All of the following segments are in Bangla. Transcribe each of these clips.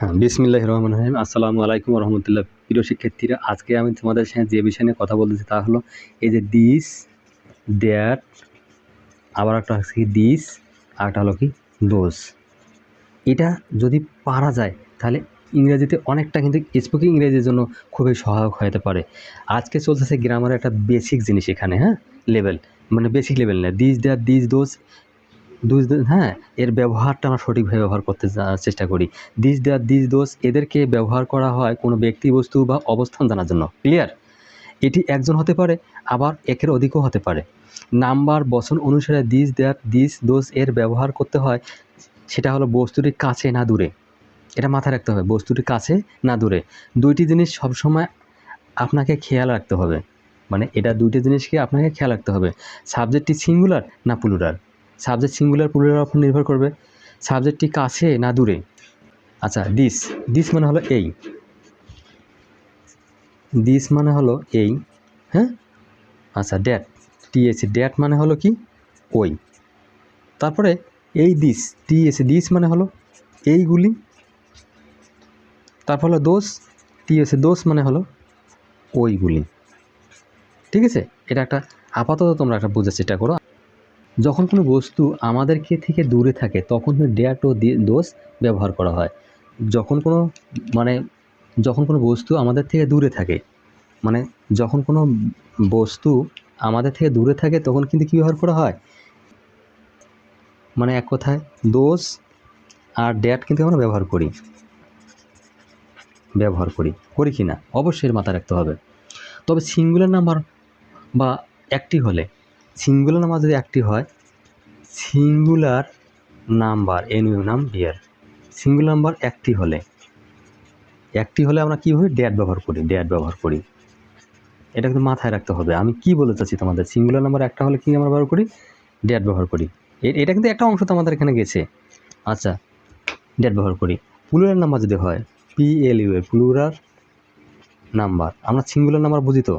হ্যাঁ বিসমিল্লাহ রহমান রহিম। আসসালামু আলাইকুম রহমতুল্লাহ প্রিয় শিক্ষার্থীরা, আজকে আমি তোমাদের সাথে যে বিষয় নিয়ে কথা বলতেছি তা হলো এই যে দিস দ্যাট আবার একটা হচ্ছে কি দিস আর একটা হলো কি দোষ এটা যদি পারা যায়, তাহলে ইংরেজিতে অনেকটা কিন্তু স্পোকিং ইংরেজির জন্য খুবই সহায়ক হতে পারে। আজকে চলতেছে গ্রামারের একটা বেসিক জিনিস এখানে হ্যাঁ লেভেল মানে বেসিক লেভেল না। দিস দ্যাট দিস দোজ দুজ হ্যাঁ এর ব্যবহারটা আমরা সঠিকভাবে ব্যবহার করতে চেষ্টা করি। দিস দেয়ার দিস দোষ এদেরকে ব্যবহার করা হয় কোনো ব্যক্তি বস্তু বা অবস্থান জানার জন্য। ক্লিয়ার এটি একজন হতে পারে, আবার একের অধিকও হতে পারে। নাম্বার, বচন অনুসারে দিস দেয়ার দিস দোষ এর ব্যবহার করতে হয়, সেটা হলো বস্তুটির কাছে না দূরে। এটা মাথায় রাখতে হবে, বস্তুটির কাছে না দূরে। দুইটি জিনিস সবসময় আপনাকে খেয়াল রাখতে হবে। মানে এটা দুইটি জিনিসকে আপনাকে খেয়াল রাখতে হবে। সাবজেক্টটি সিঙ্গুলার না প্লুরাল? সাবজেক্ট সিঙ্গুলার প্লুরাল উপর নির্ভর করবে। সাবজেক্টটি কাছে না দূরে? আচ্ছা দিস দিস মানে হলো এই। দিস মানে হলো এই। হ্যাঁ? আচ্ছা ড্যাট টিএসি ড্যাট মানে হলো কি? ওই। তারপরে এই দিস টিএসি দিস মানে হলো এইগুলি। তারপর হলো দোষ টিএসি দোষ মানে হলো ওইগুলি। ঠিক আছে? এটা একটা আপাতত তোমরা একটা বোঝার চেষ্টা করো। যখন কোনো বস্তু আমাদেরকে থেকে দূরে থাকে, তখন ও দি- দোষ ব্যবহার করা হয়। যখন কোনো মানে যখন কোনো বস্তু আমাদের থেকে দূরে থাকে মানে যখন কোনো বস্তু আমাদের থেকে দূরে থাকে, তখন কিন্তু কী ব্যবহার করা হয়? মানে এক কথায় দোষ আর ড্যাট কিন্তু আমরা ব্যবহার করি। ব্যবহার করি। করি কি না? অবশ্যই মাথায় রাখতে হবে। তবে সিঙ্গুলার নাম্বার বা একটি হলে সিঙ্গুলার নাম্বার যদি একটি হয়, singular number N U number singular number একটি হলে একটি হলে আমরা কীভাবে ড্যাট ব্যবহার করি ড্যাট ব্যবহার করি? এটা কিন্তু মাথায় রাখতে হবে। আমি কি বলতে চাচ্ছি তোমাদের? সিঙ্গুলার নাম্বার একটা হলে কি আমরা ব্যবহার করি? ড্যাট ব্যবহার করি। এটা কিন্তু একটা অংশ তো আমাদের এখানে গেছে। আচ্ছা ড্যাট ব্যবহার করি। প্লুরাল নাম্বার যদি হয় P L U A plural number আমরা সিঙ্গুলার নাম্বার বুঝি তো?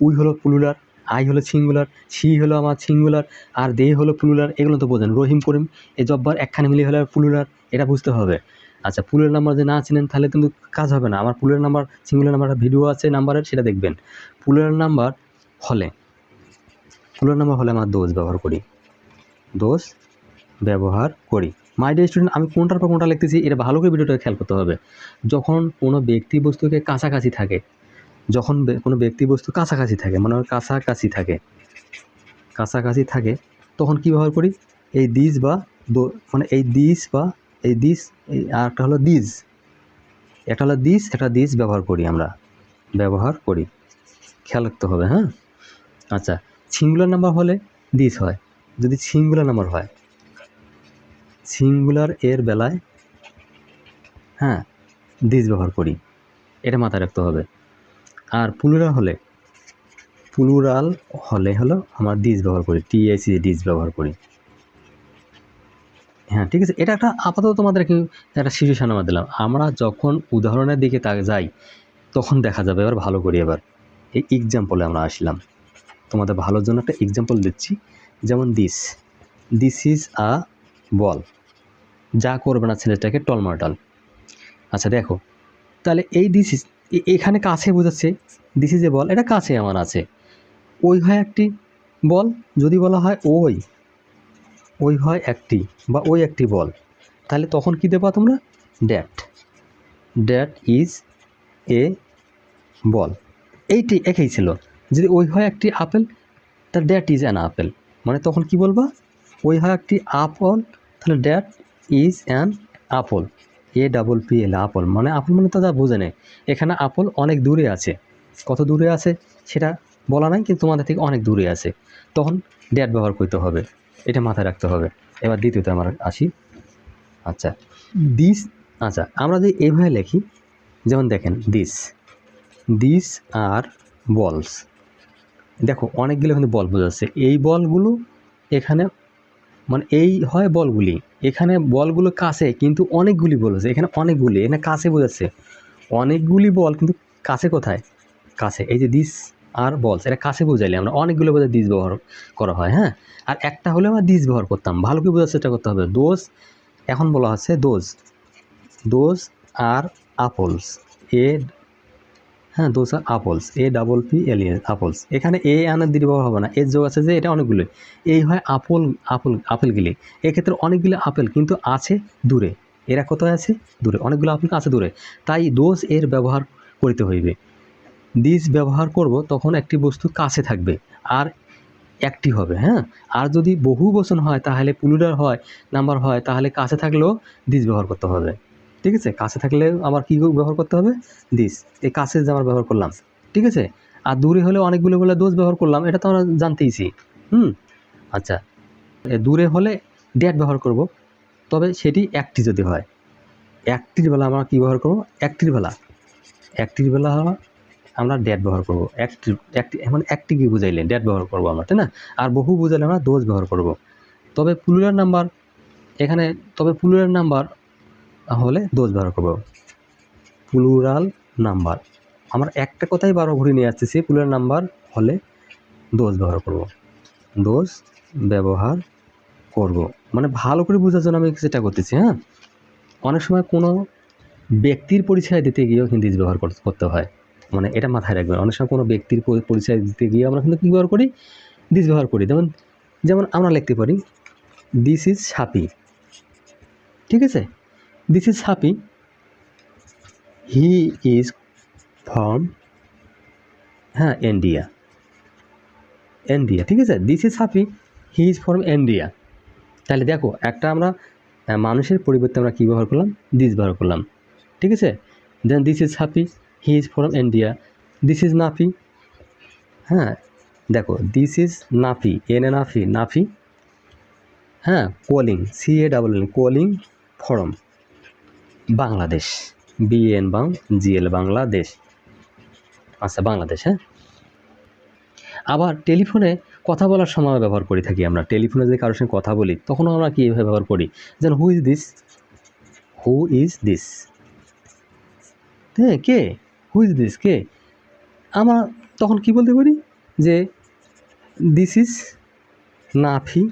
উই হলো প্লুরাল আই হলো সিঙ্গুলার সি হলো আমার সিঙ্গুলার আর দে হলো প্লুরাল এগুলো তো বোঝেন। রহিম, করিম এই জব্বার একখানে মিলে হলো প্লুরাল এটা বুঝতে হবে। আচ্ছা পুলের নাম্বার যদি না চিনেন, তাহলে কিন্তু কাজ হবে না। আমার পুলের নাম্বার সিঙ্গুলার নাম্বার ভিডিও আছে নাম্বারের সেটা দেখবেন। পুলের নাম্বার হলে পুলের নাম্বার হলে আমার দোষ ব্যবহার করি। দোষ ব্যবহার করি। মাই ডিয়ার স্টুডেন্ট আমি কোনটার পর কোনটা লিখতেছি, এটা ভালো করে ভিডিওটা খেয়াল করতে হবে। যখন কোনো ব্যক্তি বস্তুকে কাছাকাছি থাকে যখন কোনো ব্যক্তি বস্তু কাছাকাছি থাকে মানে কাছাকাছি থাকে কাছাকাছি থাকে, তখন কী ব্যবহার করি? এই দিস বা মানে এই দিস বা এই দিস, এই আর একটা হলো দিস। একটা হলো দিস একটা দিস ব্যবহার করি আমরা, ব্যবহার করি। খেয়াল রাখতে হবে হ্যাঁ? আচ্ছা সিঙ্গুলার নাম্বার হলে দিস হয়। যদি সিঙ্গুলার নাম্বার হয় সিঙ্গুলার এর বেলায় হ্যাঁ দিস ব্যবহার করি। এটা মাথায় রাখতে হবে। আর প্লুরাল হলে? প্লুরাল হলে হলো আমরা ডিস ব্যবহার করি টিএসি ডিস ব্যবহার করি। হ্যাঁ ঠিক আছে, এটা একটা আপাতত তোমাদেরকে একটা সিচুয়েশন আমরা দিলাম। আমরা যখন উদাহরণের দিকে তা যাই, তখন দেখা যাবে, এবার ভালো করি এবার। এই এক্সাম্পলে আমরা আসলাম। তোমাদের ভালোর জন্য একটা এক্সাম্পল দিচ্ছি। যেমন this this is a ball যা করবে না ছেলেটাকে টলমাটাল। আচ্ছা দেখো তাহলে এই দিস ইজ এখানে কাছে বোঝাচ্ছে দিস ইজ এ বল এটা কাছে আমার আছে। ওই হয় একটি বল যদি বলা হয় ওই ওই হয় একটি বা ওই একটি বল তাহলে তখন কী দেবা তোমরা? That that is a ball এইটি একই ছিল, যদি ওই হয় একটি আপেল, তা ড্যাট ইজ অ্যান আপেল মানে তখন কি বলবা? ওই হয় একটি আপল, তাহলে that is an apple A double P L apple মানে আপল মানে তো যা বোঝে নেই। এখানে আপল অনেক দূরে আছে। কত দূরে আছে সেটা বলা নাই, কিন্তু তোমাদের থেকে অনেক দূরে আছে। তখন ড্যাট ব্যবহার করতে হবে। এটা মাথায় রাখতে হবে। এবার দ্বিতীয়তে আমরা আসি। আচ্ছা দিস আচ্ছা আমরা যদি এইভাবে লিখি, যেমন দেখেন দিস দিস আর বলস দেখো, অনেকগুলো কিন্তু বল বোঝাচ্ছে। এই বলগুলো এখানে মানে এই হয় বলগুলি এখানে বলগুলো কাছে, কিন্তু অনেকগুলি বল আছে। এখানে অনেকগুলি, এখানে কাছে বোঝাচ্ছে। অনেকগুলি বল, কিন্তু কাছে কোথায়? কাছে। এই যে দিস আর বলস এটা কাছে বোঝাইলে আমরা অনেকগুলো বোঝায় দিস ব্যবহার করা হয় হ্যাঁ? আর একটা হলে আমরা দিস ব্যবহার করতাম। ভালো করে বোঝার চেষ্টা করতে হবে। দোষ এখন বলা হচ্ছে দোজ দোজ আর আপলস এ হ্যাঁ those are apples A double P L E apples এখানে এ আনার ব্যবহার হবে না, এর যোগ আছে যে এটা অনেকগুলো। এই হয় আপল আপল আপেলগুলি এক্ষেত্রে অনেকগুলো আপেল কিন্তু আছে দূরে। এরা কোথায় আছে? দূরে। অনেকগুলো আপেল আছে দূরে। তাই দোষ এর ব্যবহার করিতে হইবে। দিস ব্যবহার করব তখন একটি বস্তু কাছে থাকবে, আর একটি হবে হ্যাঁ? আর যদি বহু বচন হয়, তাহলে পুলুরার হয় নাম্বার হয়, তাহলে কাছে থাকলেও দিস ব্যবহার করতে হবে। ঠিক আছে? কাছে থাকলে আমার কী ব্যবহার করতে হবে? দিস এই কাছে যে আমার ব্যবহার করলাম, ঠিক আছে? আর দূরে হলে অনেকগুলো বলে দোষ ব্যবহার করলাম, এটা তো আমরা জানতেইছি। হুম? আচ্ছা। দূরে হলে ড্যাট ব্যবহার করব। তবে সেটি একটি যদি হয়, একটির বেলা আমরা কী ব্যবহার করব? একটির বেলা। একটির বেলা আমরা ড্যাট ব্যবহার করব। একটি একটি মানে একটি কি বুঝাইলে? ড্যাট ব্যবহার করব আমরা, তাই না? আর বহু বুঝাইলে আমরা দোষ ব্যবহার করব। তবে প্লুরাল নাম্বার এখানে, তবে প্লুরাল নাম্বার হলে দোষ ব্যবহার করব। প্লুরাল নাম্বার আমার একটা কথাই বারো ঘুরে নিয়ে আসতেছি প্লুরাল নাম্বার হলে দোষ ব্যবহার করব। দোষ ব্যবহার করব। মানে ভালো করে বোঝার জন্য আমি সেটা করতেছি হ্যাঁ? অনেক সময় কোনো ব্যক্তির পরিচয় দিতে গিয়েও হিন্দি ব্যবহার করতে হয়। মানে এটা মাথায় রাখবেন, অনেক সময় কোনো ব্যক্তির পরিচয় দিতে গিয়ে আমরা কিন্তু কী ব্যবহার করি? দিস ব্যবহার করি। যেমন যেমন আমরা লিখতে পারি দিস ইজ হ্যাপি ঠিক আছে? This is happy he is from হ্যাঁ ইন্ডিয়া ইন্ডিয়া ঠিক আছে? This is happy he is from India তাহলে দেখো, একটা আমরা মানুষের পরিবর্তে আমরা কী ব্যবহার করলাম? দিস ব্যবহার করলাম। ঠিক আছে? Then this is happy he is from India this is Nafi হ্যাঁ দেখো this is Nafi N A Nafi Nafi হ্যাঁ calling C A double N calling from Bangladesh. B N বাং জি এল বাংলাদেশ আচ্ছা বাংলাদেশ হ্যাঁ? আবার টেলিফোনে কথা বলার সময় ব্যবহার করে থাকি আমরা। টেলিফোনে যদি কারোর সঙ্গে কথা বলি, তখনও আমরা কীভাবে ব্যবহার করি? যেন who is this who is this হ্যাঁ কে? হু ইজ দিস কে? আমরা তখন কি বলতে পারি? যে this is Nafi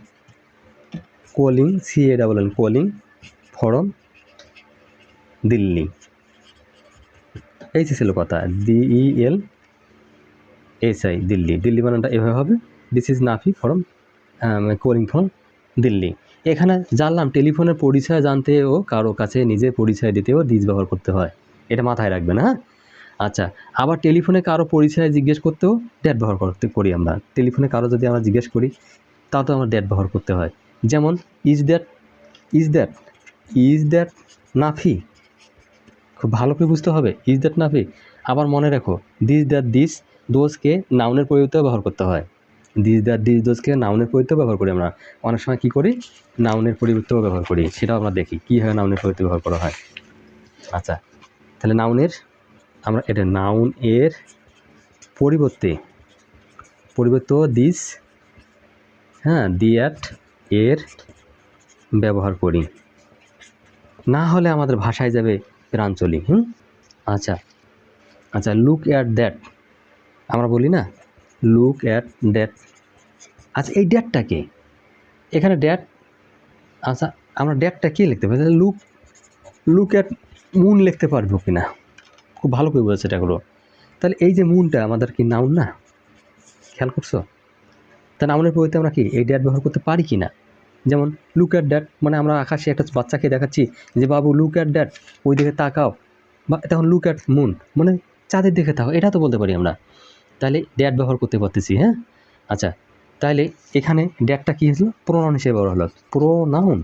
calling C A double N calling from Delhi. এই যে ছিল কথা D L S I Delhi. Delhi বানানটা এভাবে হবে this is Nafi from calling from Delhi. এখানে জানলাম টেলিফোনের পরিচয় জানতেও কারও কাছে নিজের পরিচয় দিতেও দিস ব্যবহার করতে হয়। এটা মাথায় রাখবেন হ্যাঁ? আচ্ছা আবার টেলিফোনে কারও পরিচয় জিজ্ঞেস করতেও ড্যাট ব্যবহার করতে করি আমরা। টেলিফোনে কারও যদি আমরা জিজ্ঞেস করি, তাও তো আমরা ড্যাট ব্যবহার করতে হয়। যেমন is that is that is that Nafi খুব ভালো করে বুঝতে হবে। Is that Nafi. আবার মনে রাখো দিস দ্যাট দিস দোজকে নাউনের পরিবর্তে ব্যবহার করতে হয়। দিস দ্যাট দিস দোজকে নাউনের পরিবর্তেও ব্যবহার করি আমরা। অনেক সময় কী করি? নাউনের পরিবর্তেও ব্যবহার করি। সেটাও আমরা দেখি কীভাবে নাউনের পরিবর্তে ব্যবহার করা হয়। আচ্ছা তাহলে নাউনের আমরা এটা নাউন এর পরিবর্তে পরিবর্তে দিস হ্যাঁ দিয়াট এর ব্যবহার করি। না হলে আমাদের ভাষায় যাবে প্রাঞ্চলি হুম? আচ্ছা আচ্ছা লুক অ্যাট দ্যাট আমরা বলি না লুক অ্যাট দ্যাট আচ্ছা এই ড্যাটটা কে? এখানে ড্যাট আচ্ছা আমরা ড্যাটটা কে লিখতে পারি? লুক লুক অ্যাট মুন লিখতে পারব কি না? খুব ভালো করে বলেছে এটা করো তাহলে এই যে মুনটা আমাদের কি নাউন না? খেয়াল করছ? তা নাউনের পরিবর্তে আমরা কি এই ড্যাট ব্যবহার করতে পারি কি না? যেমন লুক অ্যাট ড্যাট মানে আমরা আকাশে একটা বাচ্চাকে দেখাচ্ছি যে, বাবু লুক অ্যাট ড্যাট ওই দিকে তাকাও। বা তখন লুক অ্যাট মুন মানে চাঁদের দিকে তাকাও। এটা তো বলতে পারি আমরা। তাহলে ড্যাট ব্যবহার করতে পারতেছি হ্যাঁ? আচ্ছা তাহলে এখানে ড্যাটটা কী হয়েছিল প্রোনাউন হিসেবে ব্যবহার হলো। প্রোনাউন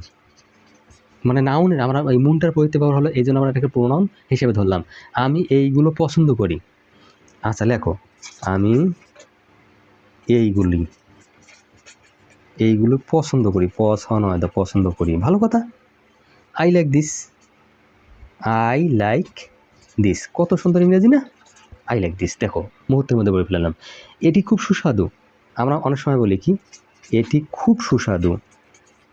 মানে নাউনের আমরা এই মুনটার পরিবর্তে ব্যবহার হলো, এই জন্য আমরা এটাকে প্রোনাউন হিসেবে ধরলাম। আমি এইগুলো পছন্দ করি। আচ্ছা লেখো। আমি এইগুলি। এইগুলো পছন্দ করি। পছন্দ হয় দা পছন্দ করি। ভালো কথা? I like this I like this কত সুন্দর ইংরেজি না? আই লাইক দিস দেখো, মুহূর্তের মধ্যে বলে ফেললাম। এটি খুব সুস্বাদু। আমরা অনেক সময় বলি কি, এটি খুব সুস্বাদু।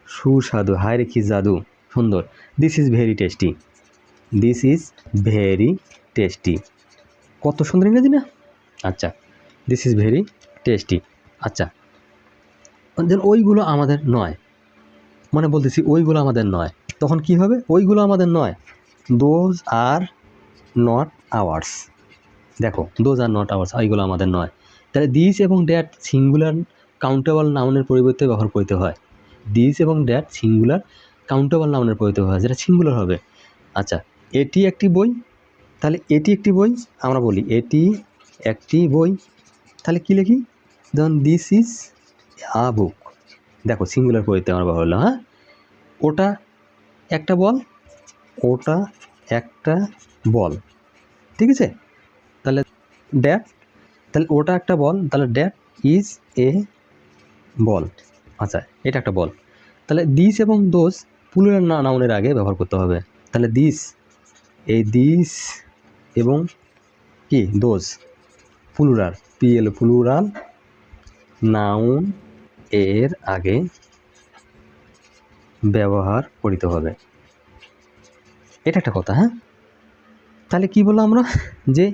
সুস্বাদু। হায় রেখি জাদু। সুন্দর। This is very tasty this is very tasty কত সুন্দর ইংরেজি না? আচ্ছা। দিস ইজ ভেরি টেস্টি আচ্ছা। দেন ওইগুলো আমাদের নয়। মানে বলতেছি ওইগুলো আমাদের নয়। তখন কি হবে? ওইগুলো আমাদের নয়। দোজ আর নট আওয়ার্স দেখো দোজ আর নট আওয়ার্স ওইগুলো আমাদের নয়। তাহলে দিস এবং ড্যাট সিঙ্গুলার কাউন্টেবল নাউনের পরিবর্তে ব্যবহার করতে হয়। দিস এবং ড্যাট সিঙ্গুলার কাউন্টেবল নাউনের পরিবর্তে হয়, যেটা সিঙ্গুলার হবে। আচ্ছা এটি একটি বই। তাহলে এটি একটি বই, আমরা বলি এটি একটি বই। তাহলে কী লিখি? যেমন দিস ইজ আ বুক দেখো সিঙ্গুলার পরিবর্তে আমার ব্যবহার হলো হ্যাঁ? ওটা একটা বল, ওটা একটা বল, ঠিক আছে? তাহলে ড্যাট তাহলে ওটা একটা বল, তাহলে ড্যাট ইজ এ বল। আচ্ছা এটা একটা বল। তাহলে দিস এবং দোষ না নাউনের আগে ব্যবহার করতে হবে। তাহলে দিস এই দিস এবং কি? দোষ পুলুরাল পিএল পুলুরাল নাউন এর আগে ব্যবহার করিতে হবে। এটা একটা কথা হ্যাঁ? তাহলে কি বললাম আমরা? যে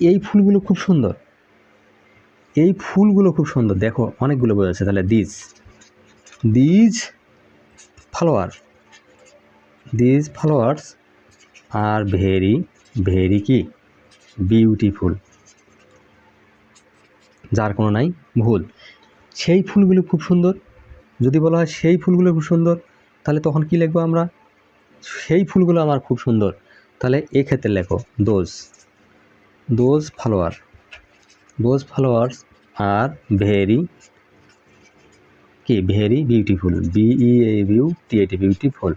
এই ফুলগুলো খুব সুন্দর। এই ফুলগুলো খুব সুন্দর। দেখো, অনেকগুলো বই আছে। তাহলে these these follower. These followers are very very কি? বিউটিফুল। যার কোনো নাই, ভুল। সেই ফুলগুলো খুব সুন্দর। যদি বলা হয় সেই ফুলগুলো খুব সুন্দর, তাহলে তখন কি লিখব আমরা? সেই ফুলগুলো আমার খুব সুন্দর। তাহলে এক্ষেত্রে লেখো, those. Those follower. Those followers are very কি? Very beautiful. বিই এ বিউ টি এটি বিউটিফুল।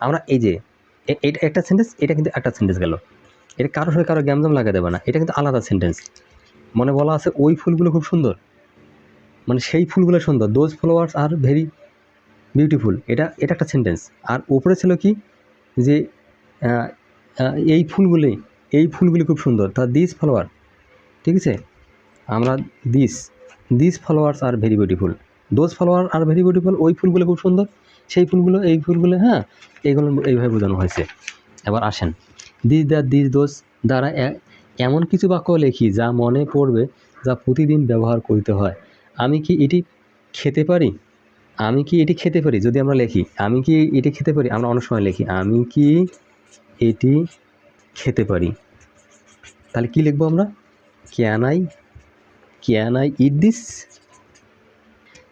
আমরা এই যে এটা একটা সেন্টেন্স এটা কিন্তু একটা সেন্টেন্স গেল। এটা কারোর সঙ্গে কারও গ্যামজাম লাগা দেবে না। এটা কিন্তু আলাদা সেন্টেন্স মনে বলা আছে ওই ফুলগুলো খুব সুন্দর। মানে সেই ফুলগুলো সুন্দর those flowers are very beautiful এটা এটা একটা সেন্টেন্স আর উপরে ছিল কি? যে এই ফুলগুলি এই ফুলগুলি খুব সুন্দর। তা দিস ফলোয়ার ঠিক আছে? আমরা this this flowers are very beautiful those flower are very beautiful ওই ফুলগুলো খুব সুন্দর, সেই ফুলগুলো, এই ফুলগুলো হ্যাঁ এইগুলো এইভাবে বোঝানো হয়েছে। এবার আসেন। দিস দ্য দিস দোজ দ্বারা এমন কিছু বাক্য লেখি যা মনে পড়বে, যা প্রতিদিন ব্যবহার করতে হয়। আমি কি এটি খেতে পারি? আমি কি এটি খেতে পারি? যদি আমরা লিখি, আমি কি এটি খেতে পারি? আমরা অনেক সময় লিখি, আমি কি এটি খেতে পারি? তাহলে কি লিখব আমরা? Can I can I eat this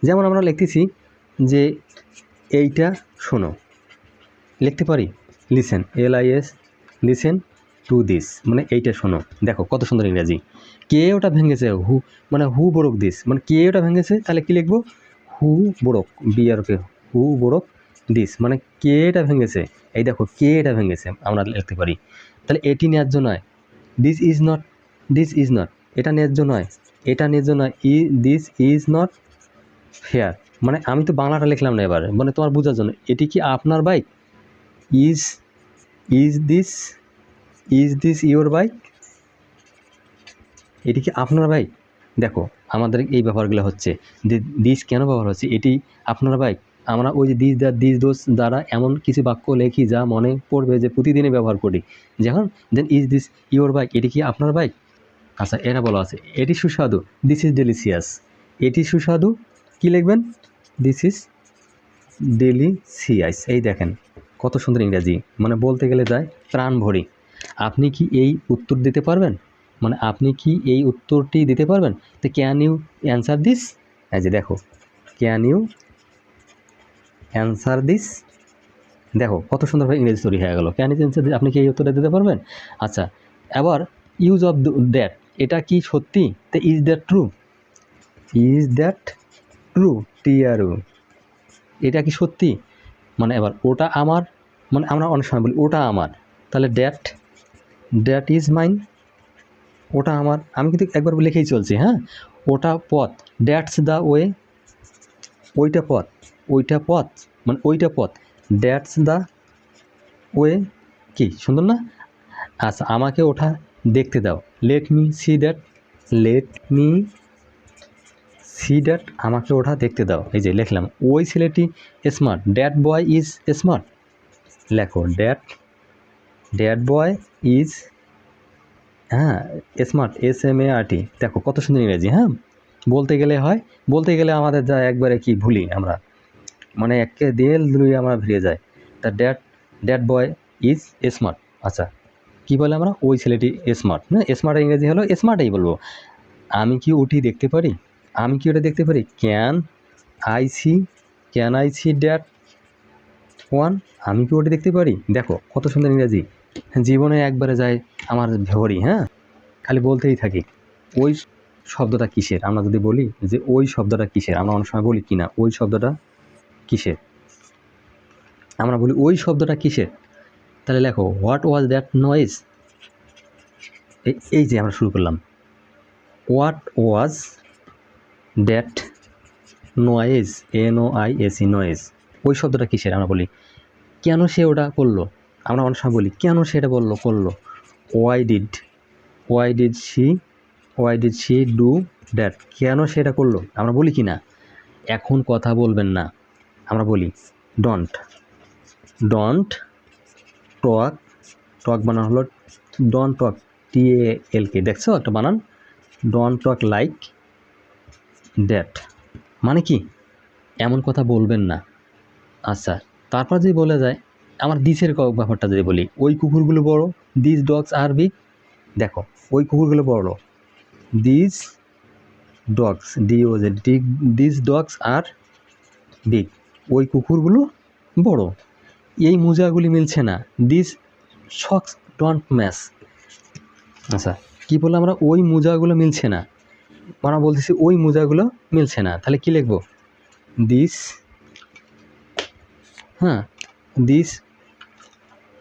যেমন আমরা লিখতেছি যে এইটা শোনো, লিখতে পারি listen L I S listen to this মানে এইটা শোনো। দেখো, কত সুন্দর ইংরাজি। কে ওটা ভেঙেছে? হু। মানে হু বরক দিস। মানে কে ওটা ভেঙেছে? তাহলে কি লিখব? হু বরক বিআরকে হু বরক দিস। মানে কে এটা ভেঙেছে? এই দেখো, কে এটা ভেঙেছে? আমরা লিখতে পারি। তাহলে এটি ন্যায্য নয়। This is not this is not এটা ন্যায্য নয়। এটা ন্যায্য নয়। ই দিস ইজ নট ফেয়ার মানে আমি তো বাংলাটা লিখলাম না এবার। মানে তোমার বোঝার জন্য। এটি কি আপনার bike is is this is this your bike এটি কি আপনার বাইক দেখো, আমাদের এই ব্যাপারগুলো হচ্ছে দিস কেন ব্যবহার হচ্ছে? এটি আপনার বাইক আমরা ওই যে দিস দা দিস দোষ দ্বারা এমন কিছু বাক্য লেখি যা মনে পড়বে যে প্রতিদিনই ব্যবহার করি। যেমন then is this your bike এটি কি আপনার বাইক আচ্ছা এটা বলা আছে। এটি সুস্বাদু। দিস ইজ ডেলিসিয়াস এটি সুস্বাদু। কি লিখবেন? দিস ইজ ডেলিসিয়াস এই দেখেন, কত সুন্দর ইংরাজি। মানে বলতে গেলে যায় প্রাণ ভরি আপনি কি এই উত্তর দিতে পারবেন? মানে আপনি কি এই উত্তরটি দিতে পারবেন? তো ক্যান ইউ অ্যান্সার দিস এই যে দেখো ক্যান ইউ অ্যান্সার দিস দেখো, কত সুন্দরভাবে ইংরেজি তৈরি হয়ে গেল। ক্যান ইউ অ্যান্সার দিস আপনি কি এই উত্তরটা দিতে পারবেন? আচ্ছা এবার ইউজ অফ দ্যাট এটা কি সত্যি? তো is that true is that true T R এটা কি সত্যি? মানে এবার ওটা আমার মানে আমরা অনেক সময় বলি, ওটা আমার। তাহলে ড্যাট ড্যাট ইজ মাইন ওটা আমার, আমি কিন্তু একবার লিখেই চলছি হ্যাঁ? ওটা পথ। ড্যাটস দ্য ওয়ে ওইটা পথ ওইটা পথ মানে ওইটা পথ। ড্যাটস দ্য ওয়ে কি, সুন্দর না? আচ্ছা আমাকে ওটা দেখতে দাও। Let me see that let me see that আমাকে ওটা দেখতে দাও। এই যে, লিখলাম। ওই ছেলেটি smart that boy is smart লেখো ড্যাট ড্যাট বয় ইজ হ্যাঁ smart S M A R T দেখো, কত সুন্দর ইংরেজি হ্যাঁ? বলতে গেলে হয়, বলতে গেলে আমাদের যা একবারে কি ভুলি আমরা। মানে একে দেল দুই আমরা ভুলে যাই। তা that that boy is smart আচ্ছা কি বলে আমরা? ওই ছেলেটি স্মার্ট না স্মার্ট ইংরেজি হলো স্মার্টই বলব। আমি কি ওটি দেখতে পারি? আমি কি ওটা দেখতে পারি? Can I see can I see that one আমি কি ওটি দেখতে পারি? দেখো, কত সুন্দর ইংরেজি। জীবনে একবারে যায় আমার ভরি হ্যাঁ? খালি বলতেই থাকি, ওই শব্দটা কিসের? আমরা যদি বলি যে ওই শব্দটা কিসের? আমরা অনেক সময় বলি কি না ওই শব্দটা কিসের? আমরা বলি ওই শব্দটা কিসের? তাহলে লেখো, হোয়াট ওয়াজ দ্যাট নয়েজ? এই যে আমরা শুরু করলাম। What was that noise? N O I S E noise. ওই শব্দটা কিসের? আমরা বলি, কেন সে ওটা করল? আমরা অনেক সময় বলি, কেন সেটা বলল, করল? Why did why did she why did she do that কেন সেটা করল? আমরা বলি কি না? এখন কথা বলবেন না। আমরা বলি ডন্ট ডন্ট টক টক বানান হলো ডন টক টি এ এল কে দেখছ? একটা বানান ডন টক লাইক দ্যাট মানে কি? এমন কথা বলবেন না। আচ্ছা তারপর যদি বলে যায় আমার দিসের ব্যাপারটা যদি বলি, ওই কুকুরগুলো বড়, দিস ডগস আর বিগ দেখো, ওই কুকুরগুলো বড় this dogs D O G D this dogs are big ওই কুকুরগুলো বড়। এই মোজাগুলি মিলছে না। দিস শক্স ডন্ট ম্যাচ আচ্ছা কী বললাম আমরা? ওই মোজাগুলো মিলছে না। আমরা বলতেছি, ওই মোজাগুলো মিলছে না। তাহলে কী লিখব? দিস হ্যাঁ this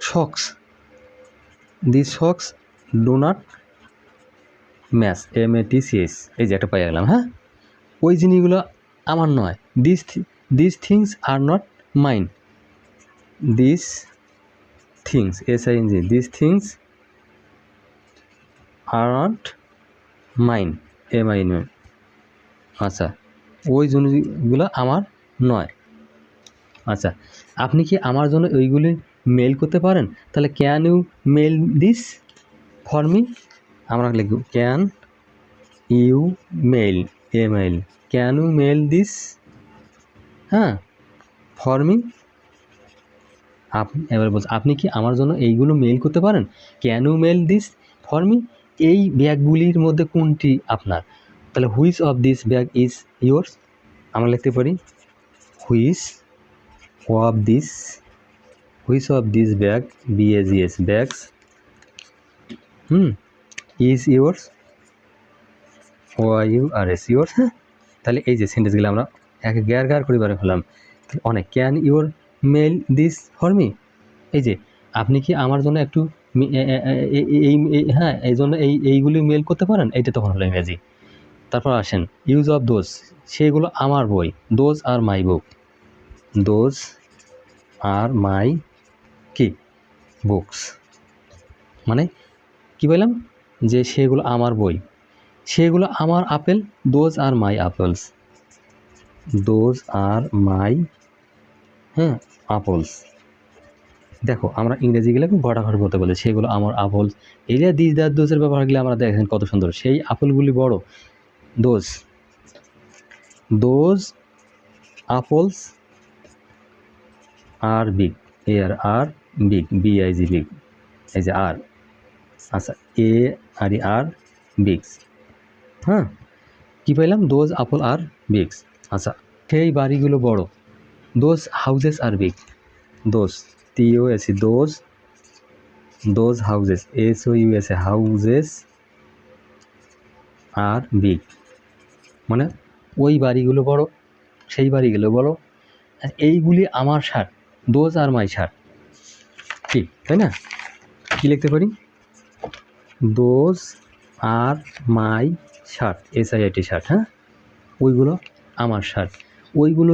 socks this socks do not match M A T C H এই যে একটা পাই গেলাম হ্যাঁ? ওই জিনিসগুলো আমার নয়। This this things are not mine this things S I N G this things are not mine M I N আচ্ছা ওই জিনিসগুলো আমার নয়। আচ্ছা আপনি কি আমার জন্য ওইগুলি মেল করতে পারেন, তাহলে can you mail this for me আমরা লিখব can you mail email can you mail this হ্যাঁ ফর মি আপনি এবার বলছি, আপনি কি আমার জন্য এইগুলো মেল করতে পারেন? Can you mail this for me এই ব্যাগগুলির মধ্যে কোনটি আপনার? তাহলে which of this bag is yours আমরা লিখতে পারি which of this which of this bag B A G S bags hmm is yours Y U R S yours হ্যাঁ তাহলে এই যে সেন্টেন্সগুলো আমরা এক গ্যার গ্যার করে বারে ফেলাম অনেক can your mail this for me এই যে, আপনি কি আমার জন্য একটু এই- হ্যাঁ এই জন্য এই, এইগুলি মেল করতে পারেন? এইটা তখন হলো ইংরেজি। তারপর আসেন ইউজ অফ দোজ সেগুলো আমার বই। Those are my book those are মাই কি? বুকস মানে কি বললাম? যে সেগুলো আমার বই। সেগুলো আমার apple those are my apples those are my হ্যাঁ আপলস দেখো, আমরা ইংরেজিগুলোকে ঘটাঘট বলতে বলি, সেগুলো আমার আপলস এই যে দিস দার দোজের ব্যাপারগুলো আমরা দেখেন কত সুন্দর। সেই আপেলগুলি বড়। Those those apples are big uh are big B I G big এই যে আর আচ্ছা এ আর ই আর বিগস হ্যাঁ কী পাইলাম? দোজ আপল আর বিগস আচ্ছা সেই বাড়িগুলো বড়। Those houses are big those T O S those those houses S O U S A houses are big মানে ওই বাড়িগুলো বড়, সেই বাড়িগুলো বড়। এইগুলি আমার সার। দোজ আর মাই সার। কি তাই না? কী লিখতে পারি? Those are my shirt S I I T shirt হ্যাঁ? ওইগুলো আমার শার্ট। ওইগুলো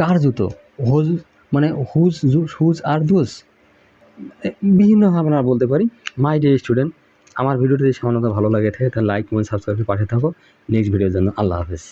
কার জুতো? হোজ মানে হুজ হুজ আর দোজ? বিভিন্নভাবে আমরা বলতে পারি। মাই ডে স্টুডেন্ট, আমার ভিডিওটি যদি সামান্য ভালো লাগে থাকে, তাহলে লাইক কমেন্ট সাবস্ক্রাইব করে পাঠিয়ে থাকো। নেক্সট ভিডিওর জন্য আল্লাহ হাফেজ।